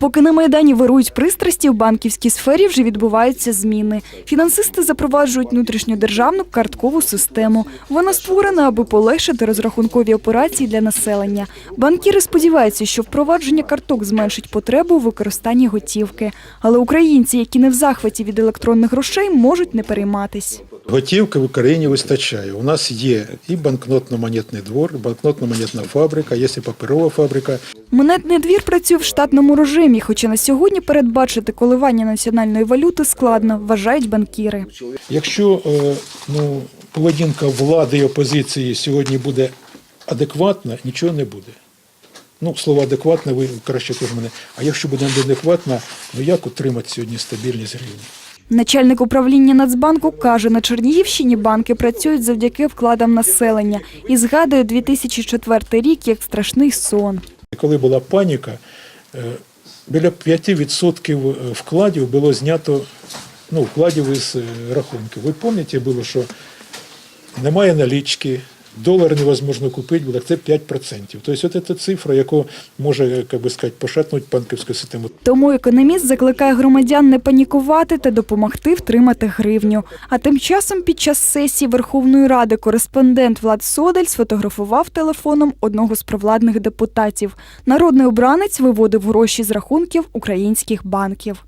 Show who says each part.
Speaker 1: Поки на майдані вирують пристрасті, в банківській сфері вже відбуваються зміни. Фінансисти запроваджують внутрішньодержавну карткову систему. Вона створена, аби полегшити розрахункові операції для населення. Банкіри сподіваються, що впровадження карток зменшить потребу у використанні готівки. Але українці, які не в захваті від електронних грошей, можуть не перейматись.
Speaker 2: Готівки в Україні вистачає. У нас є і банкнотно-монетний двор, і банкнотно-монетна фабрика, є і паперова фабрика.
Speaker 1: Монетний двір працює в штатному режимі, хоча на сьогодні передбачити коливання національної валюти складно, вважають банкіри.
Speaker 2: Якщо е, ну, поведінка влади і опозиції сьогодні буде адекватна, нічого не буде. Ну, слово адекватне, ви краще теж мене. А якщо буде неадекватна, ну як утримати сьогодні стабільність гривні?
Speaker 1: Начальник управління Нацбанку каже, на Чернігівщині банки працюють завдяки вкладам населення і згадує 2004 рік як страшний сон.
Speaker 2: Коли була паніка, е, біля 5% вкладів було знято ну, вкладів із е, рахунків. Ви пам'ятаєте, було, що немає налічки, долар невозможно купити, було це 5%. Тобто, от ця цифра, яка може, як би сказати, пошатнути банківську систему.
Speaker 1: Тому економіст закликає громадян не панікувати та допомогти втримати гривню. А тим часом під час сесії Верховної Ради кореспондент Влад Содель сфотографував телефоном одного з провладних депутатів. Народний обранець виводив гроші з рахунків українських банків.